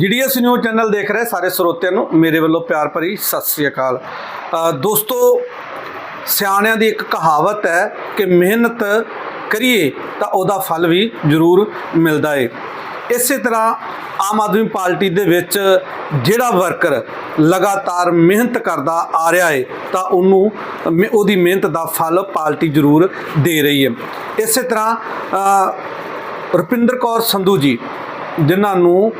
GDS news channel ਦੇਖ ਰਹੇ ਸਾਰੇ ਸਰੋਤਿਆਂ ਨੂੰ। ਮੇਰੇ ਵੱਲੋਂ ਪਿਆਰ ਭਰੀ ਸਤਿ ਸ੍ਰੀ ਅਕਾਲ। ਦੋਸਤੋ, ਸਿਆਣਿਆਂ ਦੀ ਇੱਕ ਕਹਾਵਤ ਹੈ ਕਿ ਮਿਹਨਤ ਕਰੀਏ ਤਾਂ ਉਹਦਾ ਫਲ ਵੀ ਜ਼ਰੂਰ ਮਿਲਦਾ ਏ। ਇਸੇ ਤਰ੍ਹਾਂ ਆਮ ਆਦਮੀ ਪਾਰਟੀ ਦੇ ਵਿੱਚ ਜਿਹੜਾ ਵਰਕਰ ਲਗਾਤਾਰ ਮਿਹਨਤ ਕਰਦਾ ਆ ਰਿਹਾ ਏ, ਤਾਂ ਉਹਨੂੰ ਮ- ਉਹਦੀ ਮਿਹਨਤ ਦਾ ਫਲ ਪਾਰਟੀ ਜ਼ਰੂਰ ਦੇ ਰਹੀ ਹੈ ਇਸੇ ਤਰ੍ਹਾਂ ਰੁਪਿੰਦਰ ਕੌਰ ਸੰਧੂ ਜੀ, ਜਿਨ੍ਹਾਂ ਨੂੰ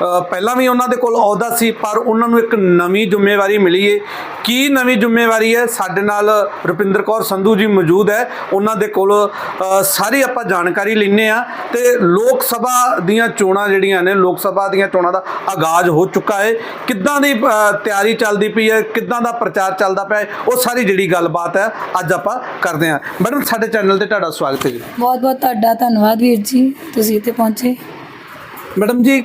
ਪਹਿਲਾਂ ਵੀ ਉਹਨਾਂ ਦੇ ਕੋਲ ਅਹੁਦਾ ਸੀ ਪਰ ਉਹਨਾਂ ਨੂੰ ਇੱਕ ਨਵੀਂ ਜ਼ਿੰਮੇਵਾਰੀ ਮਿਲੀ ਹੈ ਕੀ ਨਵੀਂ ਜ਼ਿੰਮੇਵਾਰੀ ਹੈ ਸਾਡੇ ਨਾਲ ਰੁਪਿੰਦਰ ਕੌਰ ਸੰਧੂ ਜੀ ਮੌਜੂਦ ਹੈ। ਉਹਨਾਂ ਦੇ ਕੋਲ ਸਾਰੀ ਆਪਾਂ ਜਾਣਕਾਰੀ ਲੈਣੇ ਆ ਤੇ ਲੋਕ ਸਭਾ ਦੀਆਂ ਚੋਣਾਂ ਜਿਹੜੀਆਂ ਨੇ ਲੋਕ ਸਭਾ ਦੀਆਂ ਚੋਣਾਂ ਦਾ ਆਗਾਜ਼ ਹੋ ਚੁੱਕਾ ਹੈ ਕਿੱਦਾਂ ਦੀ ਤਿਆਰੀ ਚੱਲਦੀ ਪਈ ਹੈ? ਕਿੱਦਾਂ ਦਾ ਪ੍ਰਚਾਰ ਚੱਲਦਾ ਪਿਆ ਉਹ ਸਾਰੀ ਜਿਹੜੀ ਗੱਲਬਾਤ ਹੈ ਅੱਜ ਆਪਾਂ ਕਰਦੇ ਹਾਂ। ਮੈਡਮ ਸਾਡੇ ਚੈਨਲ ਤੇ ਤੁਹਾਡਾ ਸਵਾਗਤ ਹੈ ਜੀ। ਬਹੁਤ ਬਹੁਤ ਤੁਹਾਡਾ ਧੰਨਵਾਦ ਵੀਰ ਜੀ ਤੁਸੀਂ ਇੱਥੇ ਪਹੁੰਚੇ। ਮੈਡਮ ਜੀ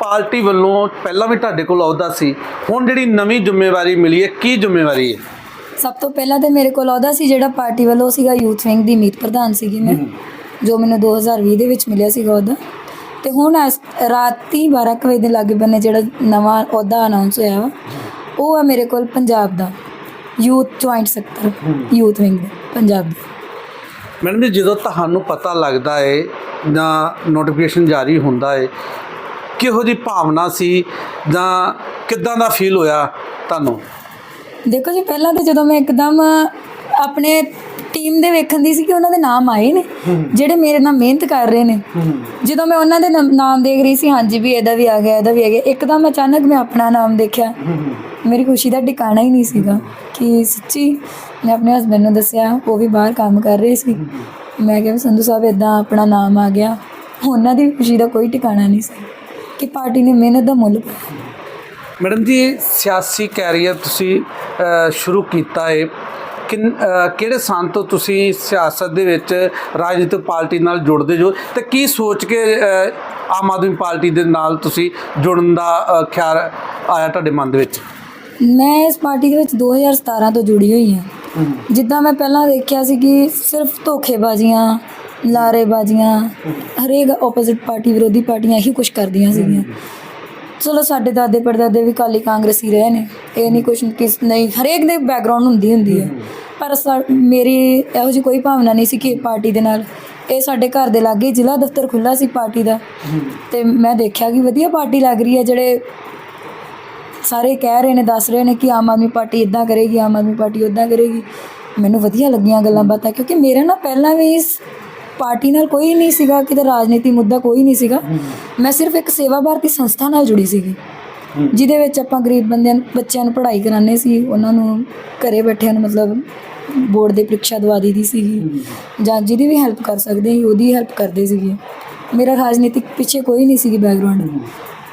ਪਾਰਟੀ ਵੱਲੋਂ ਪਹਿਲਾਂ ਵੀ ਤੁਹਾਡੇ ਕੋਲ ਅਹੁਦਾ ਸੀ ਹੁਣ ਜਿਹੜੀ ਨਵੀਂ ਜ਼ਿੰਮੇਵਾਰੀ ਮਿਲੀ ਹੈ ਕੀ ਜ਼ਿੰਮੇਵਾਰੀ ਹੈ? ਸਭ ਤੋਂ ਪਹਿਲਾਂ ਤੇ ਮੇਰੇ ਕੋਲ ਅਹੁਦਾ ਸੀ ਜਿਹੜਾ ਪਾਰਟੀ ਵੱਲੋਂ ਸੀਗਾ ਯੂਥ ਵਿੰਗ ਦੀ ਮੀਤ ਪ੍ਰਧਾਨ ਸੀਗੀ ਮੈਂ ਜੋ ਮੈਨੂੰ 2020 ਦੇ ਵਿੱਚ ਮਿਲਿਆ ਸੀਗਾ ਅਹੁਦਾ। ਤੇ ਹੁਣ ਰਾਤੀ 12 ਕੁ ਵਜੇ ਦੇ ਲਾਗੇ ਬੰਨੇ ਜਿਹੜਾ ਨਵਾਂ ਅਹੁਦਾ ਅਨਾਉਂਸ ਹੋਇਆ ਵਾ ਉਹ ਹੈ ਮੇਰੇ ਕੋਲ ਪੰਜਾਬ ਦਾ youth joint sector youth wing Punjab ਦਾ। ਮੈਡਮ ਜੀ ਜਦੋਂ ਤੁਹਾਨੂੰ ਪਤਾ ਲੱਗਦਾ ਹੈ ਜਾਂ ਨੋਟੀਫਿਕੇਸ਼ਨ ਜਾਰੀ ਹੁੰਦਾ ਹੈ ਕਿਹੋ ਜੀ ਭਾਵਨਾ ਸੀ ਜਾਂ ਕਿੱਦਾਂ ਦਾ ਫੀਲ ਹੋਇਆ ਤੁਹਾਨੂੰ? ਦੇਖੋ ਜੀ ਪਹਿਲਾਂ ਤਾਂ ਜਦੋਂ ਮੈਂ ਇੱਕਦਮ ਆਪਣੇ ਟੀਮ ਦੇ ਵੇਖਣ ਦੀ ਸੀ ਕਿ ਉਹਨਾਂ ਦੇ ਨਾਮ ਆਏ ਨੇ ਜਿਹੜੇ ਮੇਰੇ ਨਾਲ ਮਿਹਨਤ ਕਰ ਰਹੇ ਨੇ। ਜਦੋਂ ਮੈਂ ਉਹਨਾਂ ਦੇ ਨਮ- ਦੇਖ ਰਹੀ ਸੀ ਹਾਂਜੀ ਵੀ ਇਹਦਾ ਵੀ ਆ ਗਿਆ ਇਹਦਾ ਵੀ ਆ ਗਿਆ ਇੱਕਦਮ ਅਚਾਨਕ ਮੈਂ ਆਪਣਾ ਨਾਮ ਦੇਖਿਆ। ਮੇਰੀ ਖੁਸ਼ੀ ਦਾ ਟਿਕਾਣਾ ਹੀ ਨਹੀਂ ਸੀਗਾ ਕਿ ਸੱਚੀ ਮੈਂ ਆਪਣੇ ਹਸਬੰਡ ਨੂੰ ਦੱਸਿਆ ਉਹ ਵੀ ਬਾਹਰ ਕੰਮ ਕਰ ਰਹੇ ਸੀ। ਮੈਂ ਕਿਹਾ ਵੀ ਸੰਧੂ ਸਾਹਿਬ ਇਦਾਂ ਆਪਣਾ ਨਾਮ ਆ ਗਿਆ। ਉਹਨਾਂ ਦੀ ਖੁਸ਼ੀ ਦਾ ਕੋਈ ਟਿਕਾਣਾ ਨਹੀਂ ਸੀ। ਕਿ ਪਾਰਟੀ ਨੇ ਮਿਹਨਤ ਦਾ ਮੁੱਲ ਪਾਇਆ ਮੈਡਮ ਜੀ ਸਿਆਸੀ ਕੈਰੀਅਰ ਤੁਸੀਂ ਅ, ਸ਼ੁਰੂ ਕੀਤਾ ਹੈ ਕਿਨ ਅ, ਕਿਹੜੇ ਸਾਲ ਤੋਂ ਤੁਸੀਂ ਸਿਆਸਤ ਦੇ ਵਿੱਚ ਰਾਜਨੀਤਿਕ ਪਾਰਟੀ ਨਾਲ ਜੁੜਦੇ ਜੋ? ਤੇ ਕੀ ਸੋਚ ਕੇ ਅ, ਆਮ ਆਦਮੀ ਪਾਰਟੀ ਦੇ ਨਾਲ ਤੁਸੀਂ ਜੁੜਨ ਦਾ ਅ, ਖਿਆਲ ਆਇਆ ਤੁਹਾਡੇ ਮਨ ਦੇ ਵਿੱਚ? ਮੈਂ ਇਸ ਪਾਰਟੀ ਦੇ ਵਿੱਚ 2017 ਤੋਂ ਜੁੜੀ ਹੋਈ ਹਾਂ। ਜਿੱਦਾਂ ਮੈਂ ਪਹਿਲਾਂ ਦੇਖਿਆ ਸੀ ਕਿ ਸਿਰਫ ਧੋਖੇਬਾਜ਼ੀਆਂ ਲਾਰੇਬਾਜ਼ੀਆਂ, ਹਰੇਕ ਆਪੋਜ਼ਿਟ ਪਾਰਟੀ ਵਿਰੋਧੀ ਪਾਰਟੀਆਂ ਇਹੀ ਕੁਝ ਕਰਦੀਆਂ ਸੀਗੀਆਂ। ਚਲੋ ਸਾਡੇ ਦਾਦੇ ਪੜਦਾਦੇ ਵੀ ਕਾਲੀ ਕਾਂਗਰਸੀ ਰਹੇ ਨੇ, ਇਹ ਨਹੀਂ ਕੁਛ ਕਿਸ ਨਹੀਂ, ਹਰੇਕ ਦੇ ਬੈਕਗ੍ਰਾਉਂਡ ਹੁੰਦੀ ਹੁੰਦੀ ਹੈ। ਪਰ ਸਾ- ਮੇਰੀ ਇਹੋ ਜਿਹੀ ਕੋਈ ਭਾਵਨਾ ਨਹੀਂ ਸੀ ਕਿ ਪਾਰਟੀ ਦੇ ਨਾਲ, ਇਹ ਸਾਡੇ ਘਰ ਦੇ ਲਾਗੇ ਜ਼ਿਲ੍ਹਾ ਦਫ਼ਤਰ ਖੁੱਲਾ ਸੀ ਪਾਰਟੀ ਦਾ। ਤੇ ਮੈਂ ਦੇਖਿਆ ਕਿ ਵਧੀਆ ਪਾਰਟੀ ਲੱਗ ਰਹੀ ਹੈ, ਜਿਹੜੇ ਸਾਰੇ ਕਹਿ ਰਹੇ ਨੇ, ਦੱਸ ਰਹੇ ਨੇ ਕਿ ਆਮ ਆਦਮੀ ਪਾਰਟੀ ਇਦਾਂ ਕਰੇਗੀ, ਆਮ ਆਦਮੀ ਪਾਰਟੀ ਉਦਾਂ ਕਰੇਗੀ। ਮੈਨੂੰ ਵਧੀਆ ਲੱਗੀਆਂ ਗੱਲਾਂ ਬਾਤਾਂ, ਕਿਉਂਕਿ ਮੇਰਾ ਨਾ ਪਹਿਲਾਂ ਵੀ ਇਸ ਪਾਰਟੀ ਨਾਲ ਕੋਈ ਨਹੀਂ ਸੀਗਾ, ਕਿਤੇ ਰਾਜਨੀਤੀ ਮੁੱਦਾ ਕੋਈ ਨਹੀਂ ਸੀਗਾ। ਮੈਂ ਸਿਰਫ ਇੱਕ ਸੇਵਾ ਭਾਰਤੀ ਸੰਸਥਾ ਨਾਲ ਜੁੜੀ ਸੀਗੀ, ਜਿਹਦੇ ਵਿੱਚ ਆਪਾਂ ਗਰੀਬ ਬੰਦਿਆਂ ਨੂੰ, ਬੱਚਿਆਂ ਨੂੰ ਪੜ੍ਹਾਈ ਕਰਾਉਂਦੇ ਸੀ, ਉਹਨਾਂ ਨੂੰ ਘਰੇ ਬੈਠਿਆਂ ਨੂੰ ਮਤਲਬ ਬੋਰਡ ਦੀ ਪ੍ਰੀਖਿਆ ਦਵਾ ਦੀ ਸੀਗੀ, ਜਾਂ ਜਿਹਦੀ ਵੀ ਹੈਲਪ ਕਰ ਸਕਦੇ ਸੀ, ਉਹਦੀ ਹੈਲਪ ਕਰਦੇ ਸੀਗੇ। ਮੇਰਾ ਰਾਜਨੀਤਿਕ ਪਿੱਛੇ ਕੋਈ ਨਹੀਂ ਸੀਗੀ ਬੈਕਗ੍ਰਾਉਂਡ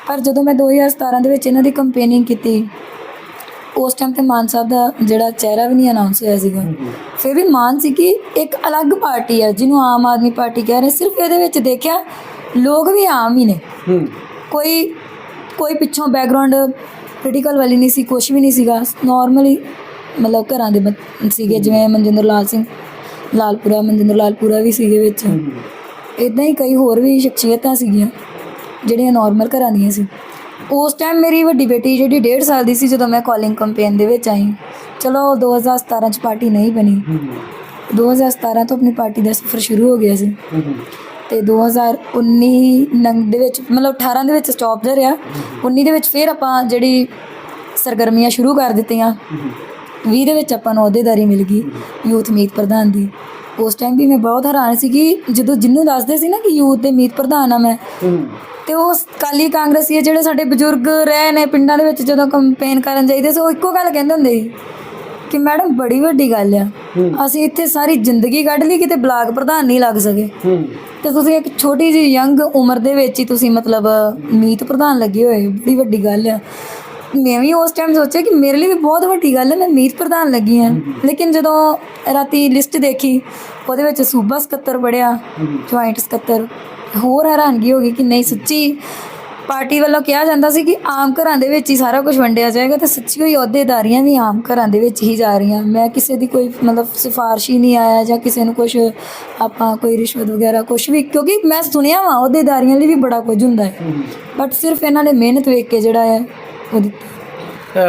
ਪਰ ਜਦੋਂ ਮੈਂ 2017 ਦੇ ਵਿੱਚ ਇਹਨਾਂ ਦੀ ਕੰਪੇਨਿੰਗ ਕੀਤੀ ਉਸ ਟਾਈਮ ਤੇ ਮਾਨ ਸਾਹਿਬ ਦਾ ਜਿਹੜਾ ਚਿਹਰਾ ਵੀ ਨਹੀਂ ਅਨਾਉਂਸ ਹੋਇਆ ਸੀਗਾ। ਫਿਰ ਵੀ ਮਾਨ ਸੀ ਕਿ ਇੱਕ ਅਲੱਗ ਪਾਰਟੀ ਹੈ ਜਿਹਨੂੰ ਆਮ ਆਦਮੀ ਪਾਰਟੀ ਕਹਿ ਰਹੇ ਸਿਰਫ ਇਹਦੇ ਵਿੱਚ ਦੇਖਿਆ ਲੋਕ ਵੀ ਆਮ ਹੀ ਨੇ। ਕੋਈ ਕੋਈ ਪਿੱਛੋਂ ਬੈਕਗ੍ਰਾਉਂਡ ਪੋਲੀਟੀਕਲ ਵਾਲੀ ਨਹੀਂ ਸੀ ਕੁਝ ਵੀ ਨਹੀਂ ਸੀਗਾ। ਨਾਰਮਲੀ ਮਤਲਬ ਘਰਾਂ ਦੇ ਸੀਗੇ ਜਿਵੇਂ ਮਨਜਿੰਦਰ ਲਾਲ ਸਿੰਘ ਲਾਲਪੁਰਾ ਮਨਜਿੰਦਰ ਲਾਲਪੁਰਾ ਵੀ ਸੀਗੇ ਵਿੱਚ। ਇਦਾਂ ਹੀ ਕਈ ਹੋਰ ਵੀ ਸ਼ਖਸੀਅਤਾਂ ਸੀਗੀਆਂ ਜਿਹੜੀਆਂ ਨਾਰਮਲ ਘਰਾਂ ਦੀਆਂ ਸੀ। ਉਸ ਟਾਈਮ ਮੇਰੀ ਵੱਡੀ ਬੇਟੀ ਜਿਹੜੀ 1.5 ਸਾਲ ਦੀ ਸੀ ਜਦੋਂ ਮੈਂ ਕਾਲਿੰਗ ਕੈਂਪੇਨ ਦੇ ਵਿੱਚ ਆਈ। ਚਲੋ 2017 ਚ ਪਾਰਟੀ ਨਹੀਂ ਬਣੀ। 2017 ਤੋਂ ਆਪਣੀ ਪਾਰਟੀ ਦਾ ਸਫ਼ਰ ਸ਼ੁਰੂ ਹੋ ਗਿਆ ਸੀ। ਤੇ 2019 ਨੰਗ ਦੇ ਵਿੱਚ ਮਤਲਬ 18 ਦੇ ਵਿੱਚ ਸਟਾਪ ਤੇ ਰਿਹਾ। 19 ਦੇ ਵਿੱਚ ਫਿਰ ਆਪਾਂ ਜਿਹੜੀ ਸਰਗਰਮੀਆਂ ਸ਼ੁਰੂ ਕਰ ਦਿੱਤੀਆਂ। 20 ਦੇ ਵਿੱਚ ਆਪਾਂ ਨੂੰ ਅਹੁਦੇਦਾਰੀ ਮਿਲ ਗਈ ਯੂਥ ਮੀਤ ਪ੍ਰਧਾਨ ਦੀ। ਉਸ ਟਾਈਮ ਵੀ ਮੈਂ ਬਹੁਤ ਹੈਰਾਨ ਸੀ ਕਿ ਜਦੋਂ ਜਿੰਨੂੰ ਦੱਸਦੇ ਸੀ ਨਾ ਕਿ ਯੂਥ ਦੇ ਮੀਤ ਪ੍ਰਧਾਨ ਆ ਮੈਂ ਤੇ ਉਹ ਕਾਲੀ ਕਾਂਗਰਸੀ ਜਿਹੜੇ ਸਾਡੇ ਬਜ਼ੁਰਗ ਰਹੇ ਨੇ ਪਿੰਡਾਂ ਦੇ ਵਿੱਚ ਜਦੋਂ ਕੰਪੇਨ ਕਰਨ ਜਾਈਦੇ ਸੀ ਇੱਕੋ ਗੱਲ ਕਹਿੰਦੇ ਹੁੰਦੇ ਸੀ ਕਿ ਮੈਡਮ ਬੜੀ ਵੱਡੀ ਗੱਲ ਆ। ਅਸੀਂ ਇੱਥੇ ਸਾਰੀ ਜ਼ਿੰਦਗੀ ਕੱਢ ਲਈ ਕਿਤੇ ਬਲਾਕ ਪ੍ਰਧਾਨ ਨਹੀਂ ਲੱਗ ਸਕੇ। ਤੇ ਤੁਸੀਂ ਇੱਕ ਛੋਟੀ ਜਿਹੀ ਯੰਗ ਉਮਰ ਦੇ ਵਿੱਚ ਹੀ ਤੁਸੀਂ ਮਤਲਬ ਮੀਤ ਪ੍ਰਧਾਨ ਲੱਗੇ ਹੋਏ ਬੜੀ ਵੱਡੀ ਗੱਲ ਆ। ਮੈਂ ਵੀ ਉਸ ਟਾਈਮ ਸੋਚਿਆ ਕਿ ਮੇਰੇ ਲਈ ਵੀ ਬਹੁਤ ਵੱਡੀ ਗੱਲ ਹੈ ਮੈਂ ਮੀਤ ਪ੍ਰਧਾਨ ਲੱਗੀ ਹਾਂ। ਲੇਕਿਨ ਜਦੋਂ ਰਾਤੀ ਲਿਸਟ ਦੇਖੀ ਉਹਦੇ ਵਿੱਚ ਸੂਬਾ ਸਕੱਤਰ ਬੜਿਆ ਜੁਆਇੰਟ ਸਕੱਤਰ ਹੋਰ ਹੈਰਾਨਗੀ ਹੋ ਗਈ ਕਿ ਨਹੀਂ ਸੱਚੀ ਪਾਰਟੀ ਵੱਲੋਂ ਕਿਹਾ ਜਾਂਦਾ ਸੀ ਕਿ ਆਮ ਘਰਾਂ ਦੇ ਵਿੱਚ ਹੀ ਸਾਰਾ ਕੁਝ ਵੰਡਿਆ ਜਾਏਗਾ ਤੇ ਸੱਚੀ ਹੋਈ ਅਹੁਦੇਦਾਰੀਆਂ ਵੀ ਆਮ ਘਰਾਂ ਦੇ ਵਿੱਚ ਹੀ ਜਾ ਰਹੀਆਂ। ਮੈਂ ਕਿਸੇ ਦੀ ਕੋਈ ਮਤਲਬ ਸਿਫਾਰਿਸ਼ ਹੀ ਨਹੀਂ ਆਇਆ ਜਾਂ ਕਿਸੇ ਨੂੰ ਕੁਝ ਆਪਾਂ ਕੋਈ ਰਿਸ਼ਵਤ ਵਗੈਰਾ ਕੁਝ ਵੀ ਕਿਉਂਕਿ ਮੈਂ ਸੁਣਿਆ ਵਾ ਅਹੁਦੇਦਾਰੀਆਂ ਲਈ ਵੀ ਬੜਾ ਕੁਝ ਹੁੰਦਾ ਹੈ। ਬਟ ਸਿਰਫ ਇਹਨਾਂ ਨੇ ਮਿਹਨਤ ਵੇਖ ਕੇ ਜਿਹੜਾ ਹੈ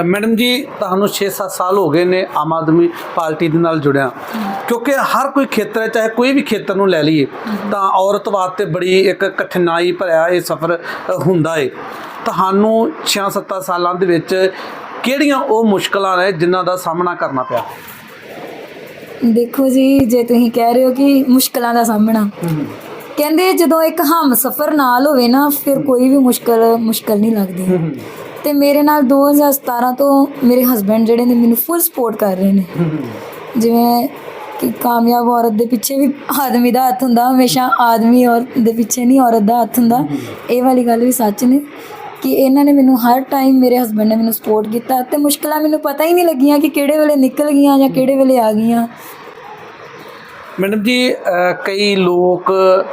ਮੈਡਮ ਜੀ ਤੁਹਾਨੂੰ 6-7 ਸਾਲ ਹੋ ਗਏ ਨੇ ਆਮ ਆਦਮੀ ਪਾਰਟੀ ਦੇ ਨਾਲ ਜੁੜਿਆ। ਕਿਉਂਕਿ ਹਰ ਕੋਈ ਖੇਤਰ ਹੈ ਚਾਹੇ ਕੋਈ ਵੀ ਖੇਤਰ ਨੂੰ ਲੈ ਲਈਏ ਤਾਂ ਔਰਤ ਵਾਸਤੇ ਬੜੀ ਇੱਕ ਕਠਿਨਾਈ ਭਰਿਆ ਇਹ ਸਫ਼ਰ ਹੁੰਦਾ ਏ। ਤੁਹਾਨੂੰ 6-7 ਸਾਲਾਂ ਦੇ ਵਿੱਚ ਕਿਹੜੀਆਂ ਉਹ ਮੁਸ਼ਕਲਾਂ ਨੇ ਜਿਨ੍ਹਾਂ ਦਾ ਸਾਹਮਣਾ ਕਰਨਾ ਪਿਆ? ਦੇਖੋ ਜੀ ਜੇ ਤੁਸੀਂ ਕਹਿ ਰਹੇ ਹੋ ਕਿ ਮੁਸ਼ਕਲਾਂ ਦਾ ਸਾਹਮਣਾ ਕਹਿੰਦੇ ਜਦੋਂ ਇੱਕ ਹਮ ਸਫਰ ਨਾਲ ਹੋਵੇ ਨਾ ਫਿਰ ਕੋਈ ਵੀ ਮੁਸ਼ਕਲ ਮੁਸ਼ਕਲ ਨਹੀਂ ਲੱਗਦੀ। ਤੇ ਮੇਰੇ ਨਾਲ 2017 ਤੋਂ ਮੇਰੇ ਹਸਬੰਡ ਜਿਹੜੇ ਨੇ ਮੈਨੂੰ ਫੁੱਲ ਸਪੋਰਟ ਕਰ ਰਹੇ ਨੇ। ਜਿਵੇਂ ਕਿ ਕਾਮਯਾਬ ਔਰਤ ਦੇ ਪਿੱਛੇ ਵੀ ਆਦਮੀ ਦਾ ਹੱਥ ਹੁੰਦਾ, ਹਮੇਸ਼ਾ ਆਦਮੀ ਔਰਤ ਦੇ ਪਿੱਛੇ ਨਹੀਂ, ਔਰਤ ਦਾ ਹੱਥ ਹੁੰਦਾ। ਇਹ ਵਾਲੀ ਗੱਲ ਵੀ ਸੱਚ ਨੇ ਕਿ ਇਹਨਾਂ ਨੇ ਮੈਨੂੰ ਹਰ ਟਾਈਮ ਮੇਰੇ ਹਸਬੰਡ ਨੇ ਮੈਨੂੰ ਸਪੋਰਟ ਕੀਤਾ ਤੇ ਮੁਸ਼ਕਲਾਂ ਮੈਨੂੰ ਪਤਾ ਹੀ ਨਹੀਂ ਲੱਗੀਆਂ ਕਿ ਕਿਹੜੇ ਵੇਲੇ ਨਿਕਲ ਗਈਆਂ ਜਾਂ ਕਿਹੜੇ ਵੇਲੇ ਆ ਗਈਆਂ। ਮੈਡਮ ਜੀ ਕਈ ਲੋਕ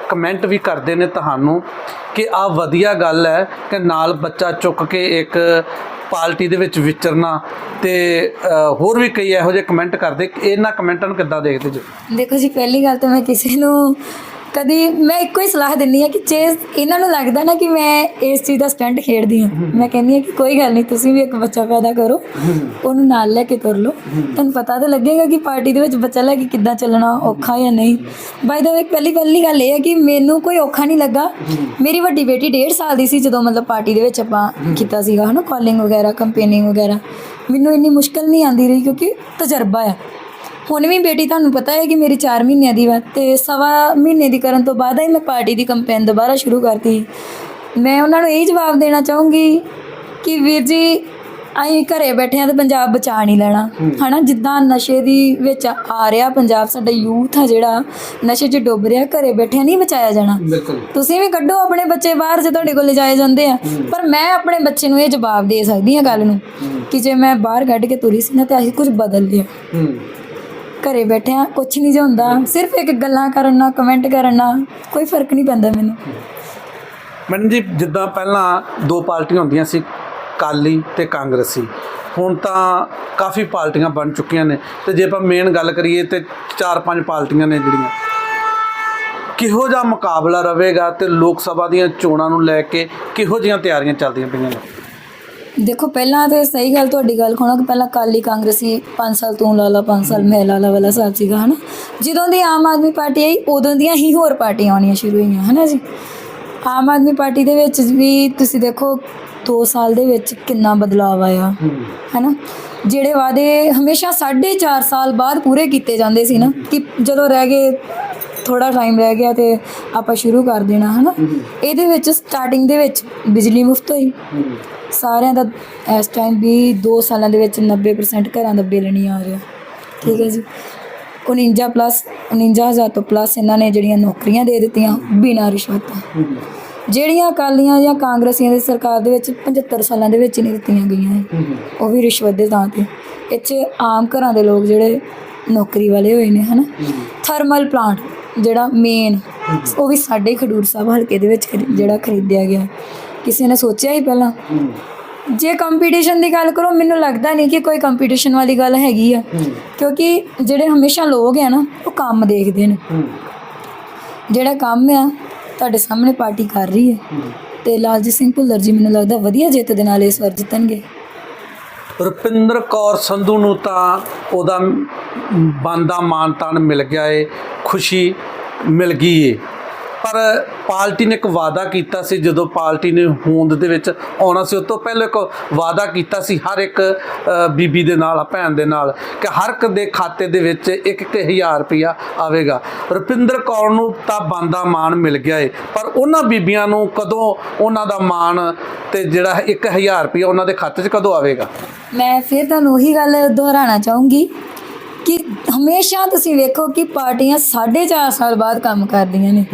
ਕਮੈਂਟ ਵੀ ਕਰਦੇ ਨੇ ਤੁਹਾਨੂੰ ਕਿ ਆ ਵਧੀਆ ਗੱਲ ਹੈ ਕਿ ਨਾਲ ਬੱਚਾ ਚੁੱਕ ਕੇ ਇੱਕ ਪਾਰਟੀ ਦੇ ਵਿੱਚ ਵਿਚਰਨਾ ਤੇ ਹੋਰ ਵੀ ਕਈ ਇਹੋ ਜਿਹੇ ਕਮੈਂਟ ਕਰਦੇ। ਇਹਨਾਂ ਕਮੈਂਟਾਂ ਨੂੰ ਕਿੱਦਾਂ ਦੇਖਦੇ ਜੀ? ਦੇਖੋ ਜੀ, ਪਹਿਲੀ ਗੱਲ ਤਾਂ ਮੈਂ ਕਿਸੇ ਨੂੰ ਕਦੀ ਮੈਂ ਇੱਕੋ ਹੀ ਸਲਾਹ ਦਿੰਦੀ ਆ ਕਿ ਜੇ ਇਹਨਾਂ ਨੂੰ ਲੱਗਦਾ ਨਾ ਕਿ ਮੈਂ ਇਸ ਚੀਜ਼ ਦਾ ਸਟੰਟ ਖੇਡਦੀ ਹਾਂ। ਮੈਂ ਕਹਿੰਦੀ ਆ ਕਿ ਕੋਈ ਗੱਲ ਨਹੀਂ ਤੁਸੀਂ ਵੀ ਇੱਕ ਬੱਚਾ ਪੈਦਾ ਕਰੋ ਉਹਨੂੰ ਨਾਲ ਲੈ ਕੇ ਤੁਰ ਲਓ। ਤੁਹਾਨੂੰ ਪਤਾ ਤਾਂ ਲੱਗੇਗਾ ਕਿ ਪਾਰਟੀ ਦੇ ਵਿੱਚ ਬੱਚਾ ਲੈ ਕੇ ਕਿੱਦਾਂ ਚੱਲਣਾ ਔਖਾ ਜਾਂ ਨਹੀਂ। ਬਾਈ ਦਾ ਵੇ ਪਹਿਲੀ ਪਹਿਲੀ ਗੱਲ ਇਹ ਹੈ ਕਿ ਮੈਨੂੰ ਕੋਈ ਔਖਾ ਨਹੀਂ ਲੱਗਾ। ਮੇਰੀ ਵੱਡੀ ਬੇਟੀ 1.5 ਸਾਲ ਦੀ ਸੀ ਜਦੋਂ ਮਤਲਬ ਪਾਰਟੀ ਦੇ ਵਿੱਚ ਆਪਾਂ ਕੀਤਾ ਸੀਗਾ ਹਨਾ ਕਾਲਿੰਗ ਵਗੈਰਾ ਕੰਪੇਨਿੰਗ ਵਗੈਰਾ। ਮੈਨੂੰ ਇੰਨੀ ਮੁਸ਼ਕਲ ਨਹੀਂ ਆਂਦੀ ਰਹੀ ਕਿਉਂਕਿ ਤਜਰਬਾ ਆ। ਹੁਣ ਵੀ ਬੇਟੀ ਤੁਹਾਨੂੰ ਪਤਾ ਹੈ ਕਿ ਮੇਰੀ 4 ਮਹੀਨਿਆਂ ਦੀ ਵਾ ਤੇ ਸਵਾ ਮਹੀਨੇ ਦੀ ਕਰਨ ਤੋਂ ਬਾਅਦ ਹੀ ਮੈਂ ਪਾਰਟੀ ਦੀ ਕੰਪੇਨ ਦੁਬਾਰਾ ਸ਼ੁਰੂ ਕਰਤੀ। ਮੈਂ ਉਹਨਾਂ ਨੂੰ ਇਹ ਜਵਾਬ ਦੇਣਾ ਚਾਹੂੰਗੀ ਕਿ ਵੀਰ ਜੀ ਅਸੀਂ ਘਰੇ ਬੈਠੇ ਆ ਤੇ ਪੰਜਾਬ ਬਚਾ ਨਹੀਂ ਲੈਣਾ। ਹਨਾ ਜਿੱਦਾਂ ਨਸ਼ੇ ਦੀ ਵਿੱਚ ਆ ਰਿਹਾ ਪੰਜਾਬ ਸਾਡਾ ਯੂਥ ਆ ਜਿਹੜਾ ਨਸ਼ੇ 'ਚ ਡੁੱਬ ਰਿਹਾ ਘਰੇ ਬੈਠਿਆਂ ਨਹੀਂ ਬਚਾਇਆ ਜਾਣਾ। ਤੁਸੀਂ ਵੀ ਕੱਢੋ ਆਪਣੇ ਬੱਚੇ ਬਾਹਰ ਜੇ ਤੁਹਾਡੇ ਕੋਲ ਲਿਜਾਏ ਜਾਂਦੇ ਆ। ਪਰ ਮੈਂ ਆਪਣੇ ਬੱਚੇ ਨੂੰ ਇਹ ਜਵਾਬ ਦੇ ਸਕਦੀ ਹਾਂ ਗੱਲ ਨੂੰ ਕਿ ਜੇ ਮੈਂ ਬਾਹਰ ਕੱਢ ਕੇ ਤੁਰੀ ਸੀ ਨਾ ਤੇ ਅਸੀਂ ਕੁਝ ਬਦਲ ਲਿਆ। ਘਰੇ ਬੈਠਿਆਂ ਕੁਝ ਨਹੀਂ ਜਾਂਦਾ ਸਿਰਫ ਇੱਕ ਗੱਲਾਂ ਕਰਨ ਨਾਲ ਕਮੈਂਟ ਕਰਨ ਨਾਲ ਕੋਈ ਫ਼ਰਕ ਨਹੀਂ ਪੈਂਦਾ ਮੈਨੂੰ। ਮੈਡਮ ਜੀ, ਜਿੱਦਾਂ ਪਹਿਲਾਂ ਦੋ ਪਾਰਟੀਆਂ ਹੁੰਦੀਆਂ ਸੀ ਕਾਲੀ ਤੇ ਕਾਂਗਰਸੀ, ਹੁਣ ਤਾਂ ਕਾਫੀ ਪਾਰਟੀਆਂ ਬਣ ਚੁੱਕੀਆਂ ਨੇ ਤੇ ਜੇ ਆਪਾਂ ਮੇਨ ਗੱਲ ਕਰੀਏ ਤੇ ਚਾਰ ਪੰਜ ਪਾਰਟੀਆਂ ਨੇ ਜਿਹੜੀਆਂ। ਕਿਹੋ ਜਿਹਾ ਮੁਕਾਬਲਾ ਰਹੇਗਾ ਤੇ ਲੋਕ ਸਭਾ ਦੀਆਂ ਚੋਣਾਂ ਨੂੰ ਲੈ ਕੇ ਕਿਹੋ ਜਿਹੀਆਂ ਤਿਆਰੀਆਂ ਚੱਲਦੀਆਂ ਪਈਆਂ ਨੇ? ਦੇਖੋ, ਪਹਿਲਾਂ ਤੇ ਸਹੀ ਗੱਲ ਤੁਹਾਡੀ ਗੱਲ ਖੋਣਾ ਕਿ ਪਹਿਲਾਂ ਕਾਲੀ ਕਾਂਗਰਸੀ 5 ਸਾਲ ਤੂੰ ਲਾ ਲਾ 5 ਸਾਲ ਮੈਂ ਲਾ ਲਾ ਵਾਲਾ ਹਿਸਾਬ ਸੀਗਾ, ਹਨਾ? ਜਦੋਂ ਦੀ ਆਮ ਆਦਮੀ ਪਾਰਟੀ ਆਈ, ਉਦੋਂ ਦੀਆਂ ਹੀ ਹੋਰ ਪਾਰਟੀਆਂ ਆਉਣੀਆਂ ਸ਼ੁਰੂ ਹੋਈਆਂ, ਹਨਾ ਜੀ? ਆਮ ਆਦਮੀ ਪਾਰਟੀ ਦੇ ਵਿੱਚ ਵੀ ਤੁਸੀਂ ਦੇਖੋ 2 ਸਾਲ ਦੇ ਵਿੱਚ ਕਿੰਨਾ ਬਦਲਾਅ ਆਇਆ, ਹੈਨਾ? ਜਿਹੜੇ ਵਾਅਦੇ ਹਮੇਸ਼ਾ 4.5 ਸਾਲ ਬਾਅਦ ਪੂਰੇ ਕੀਤੇ ਜਾਂਦੇ ਸੀ ਨਾ, ਕਿ ਜਦੋਂ ਰਹਿ ਗਏ ਥੋੜਾ ਟਾਈਮ ਰਹਿ ਗਿਆ ਤੇ ਆਪਾਂ ਸ਼ੁਰੂ ਕਰ ਦੇਣਾ ਹਨਾ? ਇਹਦੇ ਵਿੱਚ ਸਟਾਰਟਿੰਗ ਦੇ ਵਿੱਚ ਬਿਜਲੀ ਮੁਫਤ ਹੋਈ। ਸਾਰਿਆਂ ਦਾ ਇਸ ਟਾਈਮ ਵੀ 2 ਸਾਲਾਂ ਦੇ ਵਿੱਚ 90% ਘਰਾਂ ਦਾ ਬਿੱਲ ਨਹੀਂ ਆ ਰਿਹਾ। ਠੀਕ ਹੈ ਜੀ। 49 ਪਲੱਸ 49000 ਤੋਂ ਪਲੱਸ ਇਹਨਾਂ ਨੇ ਜਿਹੜੀਆਂ ਨੌਕਰੀਆਂ ਦੇ ਦਿੱਤੀਆਂ ਬਿਨਾਂ ਰਿਸ਼ਵਤ। ਤੋਂ ਜਿਹੜੀਆਂ ਅਕਾਲੀਆਂ ਜਾਂ ਕਾਂਗਰਸੀਆਂ ਦੀ ਸਰਕਾਰ ਦੇ ਵਿੱਚ 75 ਸਾਲਾਂ ਦੇ ਵਿੱਚ ਨਹੀਂ ਦਿੱਤੀਆਂ ਗਈਆਂ। ਉਹ ਵੀ ਰਿਸ਼ਵਤ ਦੇ ਨਾਂ ਤੇ। ਇੱਥੇ ਆਮ ਘਰਾਂ ਦੇ ਲੋਕ ਜਿਹੜੇ ਨੌਕਰੀ ਵਾਲੇ ਹੋਏ ਨੇ ਹਨਾ? ਥਰਮਲ ਪਲਾਂਟ ਜਿਹੜਾ ਮੇਨ ਉਹ ਵੀ ਸਾਡੇ ਖਡੂਰ ਸਾਹਿਬ ਹਲਕੇ ਦੇ ਵਿੱਚ ਖਰੀ- ਜਿਹੜਾ ਖਰੀਦਿਆ ਗਿਆ। ਕਿਸੇ ਨੇ ਸੋਚਿਆ ਹੀ ਪਹਿਲਾਂ? ਜੇ ਕੰਪੀਟੀਸ਼ਨ ਦੀ ਗੱਲ ਕਰੋ ਮੈਨੂੰ ਲੱਗਦਾ ਨਹੀਂ ਕਿ ਕੋਈ ਕੰਪੀਟੀਸ਼ਨ ਵਾਲੀ ਗੱਲ ਹੈਗੀ ਆ। ਕਿਉਂਕਿ ਜਿਹੜੇ ਹਮੇਸ਼ਾ ਲੋਕ ਆ ਨਾ ਉਹ ਕੰਮ ਦੇਖਦੇ ਨੇ। ਜਿਹੜਾ ਕੰਮ ਆ ਤੁਹਾਡੇ ਸਾਹਮਣੇ ਪਾਰਟੀ ਕਰ ਰਹੀ ਹੈ। ਤੇ ਲਾਲਜੀਤ ਸਿੰਘ ਭੁੱਲਰ ਜੀ ਮੈਨੂੰ ਲੱਗਦਾ ਵਧੀਆ ਜਿੱਤ ਦੇ ਨਾਲ ਇਸ ਵਾਰ ਜਿੱਤਣਗੇ। ਰੁਪਿੰਦਰ ਕੌਰ ਸੰਧੂ ਨੂੰ ਤਾਂ ਉਹਦਾ ਬੰਦਾ ਮਾਨ ਤਾਨ ਮਿਲ ਗਿਆ ਏ, ਖੁਸ਼ੀ ਮਿਲ ਗਈ ਏ। ਪਰ ਪਾਰਟੀ ਨੇ ਇੱਕ ਵਾਅਦਾ ਕੀਤਾ ਸੀ ਜਦੋਂ ਪਾਰਟੀ ਨੇ ਹੋਂਦ ਦੇ ਵਿੱਚ ਆਉਣਾ ਸੀ ਉਸ ਤੋਂ ਪਹਿਲਾਂ ਇੱਕ ਵਾਅਦਾ ਕੀਤਾ ਸੀ ਹਰ ਇੱਕ ਬੀਬੀ ਦੇ ਨਾਲ ਭੈਣ ਦੇ ਨਾਲ ਕਿ ਹਰ ਇੱਕ ਦੇ ਖਾਤੇ ਦੇ ਵਿੱਚ ਇੱਕ ਇੱਕ ਹਜ਼ਾਰ ਰੁਪਇਆ ਆਵੇਗਾ। ਰੁਪਿੰਦਰ ਕੌਰ ਨੂੰ ਤਾਂ ਬੰਦਾ ਮਾਨ ਮਿਲ ਗਿਆ ਏ ਪਰ ਉਹਨਾਂ ਬੀਬੀਆਂ ਨੂੰ ਕਦੋਂ ਉਹਨਾਂ ਦਾ ਮਾਣ ਤੇ ਜਿਹੜਾ 1000 ਰੁਪਇਆ ਉਹਨਾਂ ਦੇ ਖਾਤੇ 'ਚ ਕਦੋਂ ਆਵੇਗਾ? ਮੈਂ ਫਿਰ ਤੁਹਾਨੂੰ ਉਹੀ ਗੱਲ ਦੁਹਰਾਉਣਾ ਚਾਹੂੰਗੀ ਕਿ ਹਮੇਸ਼ਾ ਤੁਸੀਂ ਵੇਖੋ ਕਿ ਪਾਰਟੀਆਂ 4.5 ਸਾਲ ਬਾਅਦ ਕੰਮ ਕਰਦੀਆਂ ਨੇ।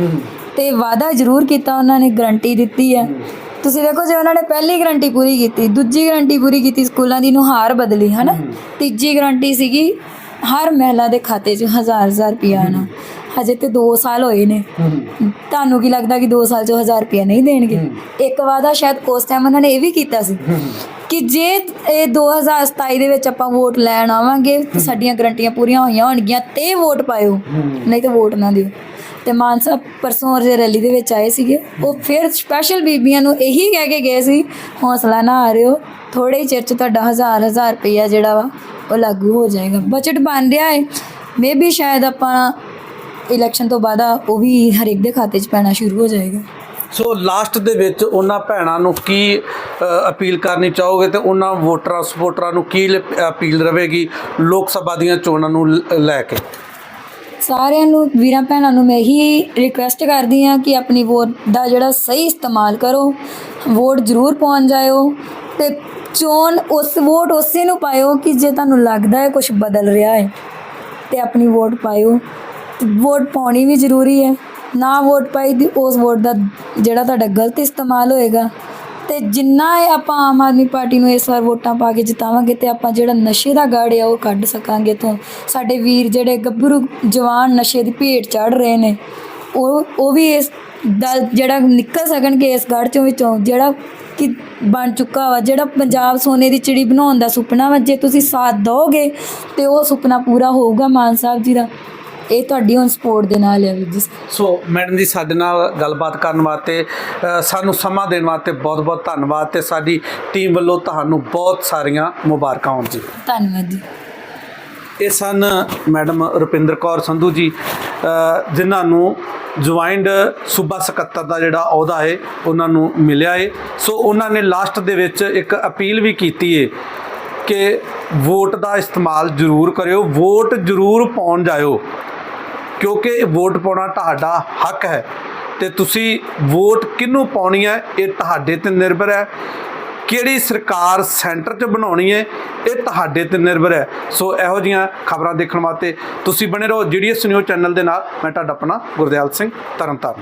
ਤੇ ਵਾਅਦਾ ਜ਼ਰੂਰ ਕੀਤਾ ਉਹਨਾਂ ਨੇ ਗਰੰਟੀ ਦਿੱਤੀ ਹੈ। ਤੁਸੀਂ ਦੇਖੋ ਜੇ ਉਹਨਾਂ ਨੇ ਪਹਿਲੀ ਗਰੰਟੀ ਪੂਰੀ ਕੀਤੀ ਦੂਜੀ ਗਰੰਟੀ ਪੂਰੀ ਕੀਤੀ ਸਕੂਲਾਂ ਦੀ ਨੁਹਾਰ ਬਦਲੀ ਹਨਾ? ਤੀਜੀ ਗਰੰਟੀ ਸੀਗੀ ਹਰ ਮਹਿਲਾ ਦੇ ਖਾਤੇ 'ਚ ਹਜ਼ਾਰ ਹਜ਼ਾਰ ਰੁਪਇਆ ਆਣਾ ਹਜੇ ਤੇ 2 ਸਾਲ ਹੋਏ ਨੇ। ਤੁਹਾਨੂੰ ਕੀ ਲੱਗਦਾ ਕਿ 2 ਸਾਲ ਚ 1000 ਰੁਪਏ ਨਹੀਂ ਦੇਣਗੇ? ਇੱਕ ਵਾਦਾ ਸ਼ਾਇਦ ਉਸ ਟਾਈਮ ਉਹਨਾਂ ਨੇ ਇਹ ਵੀ ਕੀਤਾ ਸੀ ਕਿ ਜੇ ਇਹ 2027 ਦੇ ਵਿੱਚ ਆਪਾਂ ਵੋਟ ਲੈਣ ਆਵਾਂਗੇ ਤੇ ਸਾਡੀਆਂ ਗਰੰਟੀਆਂ ਪੂਰੀਆਂ ਹੋਈਆਂ ਹੋਣਗੀਆਂ ਤੇ ਵੋਟ ਪਾਇਓ। ਨਹੀਂ ਤਾਂ ਵੋਟ ਨਾ ਦਿਓ। ਤੇ ਮਾਨਸਾ ਪਰਸੋਂ ਜੇ ਰੈਲੀ ਦੇ ਵਿੱਚ ਆਏ ਸੀਗੇ। ਉਹ ਫਿਰ ਸਪੈਸ਼ਲ ਬੀਬੀਆਂ ਨੂੰ ਇਹੀ ਕਹਿ ਕੇ ਗਏ ਸੀ, ਹੌਸਲਾ ਨਾ ਹਾਰਿਓ ਥੋੜੇ ਹੀ ਚਿਰ ਚ ਤੁਹਾਡਾ ਹਜ਼ਾਰ ਹਜ਼ਾਰ ਰੁਪਈਆ ਜਿਹੜਾ ਵਾ, ਉਹ ਲਾਗੂ ਹੋ ਜਾਏਗਾ। ਬਜਟ ਬਣ ਰਿਹਾ ਹੈ ਮੇਬੀ ਸ਼ਾਇਦ ਆਪਾਂ ਇਲੈਕਸ਼ਨ ਤੋਂ ਬਾਅਦ ਉਹ ਵੀ ਹਰੇਕ ਦੇ ਖਾਤੇ 'ਚ ਪੈਣਾ ਸ਼ੁਰੂ ਹੋ ਜਾਏਗਾ। ਸੋ ਲਾਸਟ ਦੇ ਵਿੱਚ ਉਹਨਾਂ ਭੈਣਾਂ ਨੂੰ ਕੀ ਅਪੀਲ ਕਰਨੀ ਚਾਹੋਗੇ ਤੇ ਉਹਨਾਂ ਵੋਟਰਾਂ ਸਪੋਰਟਰਾਂ ਨੂੰ ਕੀ ਅਪੀਲ ਰਹੇਗੀ ਲੋਕ ਸਭਾ ਦੀਆਂ ਚੋਣਾਂ ਨੂੰ ਲ- ਲੈ ਕੇ? ਸਾਰਿਆਂ ਨੂੰ, ਵੀਰਾਂ ਭੈਣਾਂ ਨੂੰ ਮੈਂ ਇਹੀ ਰਿਕੁਐਸਟ ਕਰਦੀ ਹਾਂ ਕਿ ਆਪਣੀ ਵੋਟ ਦਾ ਜਿਹੜਾ ਸਹੀ ਇਸਤੇਮਾਲ ਕਰੋ ਵੋਟ ਜ਼ਰੂਰ ਪਾਉਣ ਜਾਇਓ ਤੇ ਚੋਣ ਉਸ ਵੋਟ ਉਸੇ ਨੂੰ ਪਾਇਓ ਕਿ ਜੇ ਤੁਹਾਨੂੰ ਲੱਗਦਾ ਹੈ ਕੁਝ ਬਦਲ ਰਿਹਾ ਹੈ ਤੇ ਆਪਣੀ ਵੋਟ ਪਾਇਓ। ਵੋਟ ਪਾਉਣੀ ਵੀ ਜ਼ਰੂਰੀ ਹੈ। ਨਾ ਵੋਟ ਪਾਈ ਦੀ ਉਸ ਵੋਟ ਦਾ ਜਿਹੜਾ ਤੁਹਾਡਾ ਗਲਤ ਇਸਤੇਮਾਲ ਹੋਏਗਾ ਤੇ ਜਿੰਨਾ ਇਹ ਆਪਾਂ ਆਮ ਆਦਮੀ ਪਾਰਟੀ ਨੂੰ ਇਸ ਵਾਰ ਵੋਟਾਂ ਪਾ ਕੇ ਜਿਤਾਵਾਂਗੇ ਤੇ ਆਪਾਂ ਜਿਹੜਾ ਨਸ਼ੇ ਦਾ ਗਾੜ ਆ ਉਹ ਕੱਢ ਸਕਾਂਗੇ ਤੋਂ ਸਾਡੇ ਵੀਰ ਜਿਹੜੇ ਗੱਭਰੂ ਜਵਾਨ ਨਸ਼ੇ ਦੀ ਭੇਟ ਚੜ ਰਹੇ ਨੇ, ਉਹ ਉਹ ਵੀ ਇਸ ਦਾ ਜਿਹੜਾ ਨਿਕਲ ਸਕਣਗੇ ਇਸ ਗੜ ਚੋਂ ਵਿੱਚੋਂ, ਜਿਹੜਾ ਕਿ ਬਣ ਚੁੱਕਾ ਵਾ, ਜਿਹੜਾ ਪੰਜਾਬ ਸੋਨੇ ਦੀ ਚਿੜੀ ਬਣਾਉਣ ਦਾ ਸੁਪਨਾ ਵਾ, ਜੇ ਤੁਸੀਂ ਸਾਥ ਦਿਓਗੇ ਤੇ ਉਹ ਸੁਪਨਾ ਪੂਰਾ ਹੋਊਗਾ ਮਾਨ ਸਾਹਿਬ ਜੀ ਦਾ। ਇਹ ਤੁਹਾਡੀ ਹੁਣ ਸਪੋਰਟ ਦੇ ਨਾਲ ਹੈ ਵੀਰ ਜੀ। ਸੋ ਮੈਡਮ ਜੀ ਸਾਡੇ ਨਾਲ ਗੱਲਬਾਤ ਕਰਨ ਵਾਸਤੇ ਅ, ਸਾਨੂੰ ਸਮਾਂ ਦੇਣ ਵਾਸਤੇ ਬਹੁਤ-ਬਹੁਤ ਧੰਨਵਾਦ ਤੇ ਸਾਡੀ ਟੀਮ ਵੱਲੋਂ ਤੁਹਾਨੂੰ ਬਹੁਤ ਸਾਰੀਆਂ ਮੁਬਾਰਕਾਂ ਹੋਣ ਜੀ। ਧੰਨਵਾਦ ਜੀ। ਇਹ ਸਨ ਮੈਡਮ ਰੁਪਿੰਦਰ ਕੌਰ ਸੰਧੂ ਜੀ ਅ, ਜਿਨ੍ਹਾਂ ਨੂੰ ਜੁਆਇੰਟ ਸੂਬਾ ਸਕੱਤਰ ਦਾ ਜਿਹੜਾ ਅਹੁਦਾ ਹੈ ਉਹਨਾਂ ਨੂੰ ਮਿਲਿਆ ਹੈ ਸੋ ਉਹਨਾਂ ਨੇ ਲਾਸਟ ਦੇ ਵਿੱਚ ਇੱਕ ਅਪੀਲ ਵੀ ਕੀਤੀ ਹੈ ਕਿ ਵੋਟ ਦਾ ਇਸਤੇਮਾਲ ਜ਼ਰੂਰ ਕਰਿਓ ਵੋਟ ਜ਼ਰੂਰ ਪਾਉਣ ਜਾਇਓ। ਕਿਉਂਕਿ ਇਹ ਵੋਟ ਪਾਉਣਾ ਤੁਹਾਡਾ ਹੱਕ ਹੈ ਤੇ ਤੁਸੀਂ ਵੋਟ ਕਿਹਨੂੰ ਪਾਉਣੀ ਹੈ, ਇਹ ਤੁਹਾਡੇ ਤੇ ਨਿਰਭਰ ਹੈ। ਕਿਹੜੀ ਸਰਕਾਰ ਸੈਂਟਰ 'ਚ ਬਣਾਉਣੀ ਹੈ, ਇਹ ਤੁਹਾਡੇ ਤੇ ਨਿਰਭਰ ਹੈ। ਸੋ ਇਹੋ ਜੀਆਂ ਖਬਰਾਂ ਦੇਖਣ ਵਾਸਤੇ ਤੁਸੀਂ ਬਣੇ ਰਹੋ ਜੀਡੀਐਸ ਨਿਊਜ਼ ਚੈਨਲ ਦੇ ਨਾਲ। ਮੈਂ ਤੁਹਾਡਾ ਆਪਣਾ ਗੁਰਦਿਆਲ ਸਿੰਘ ਤਰਨਤਾਰਨ।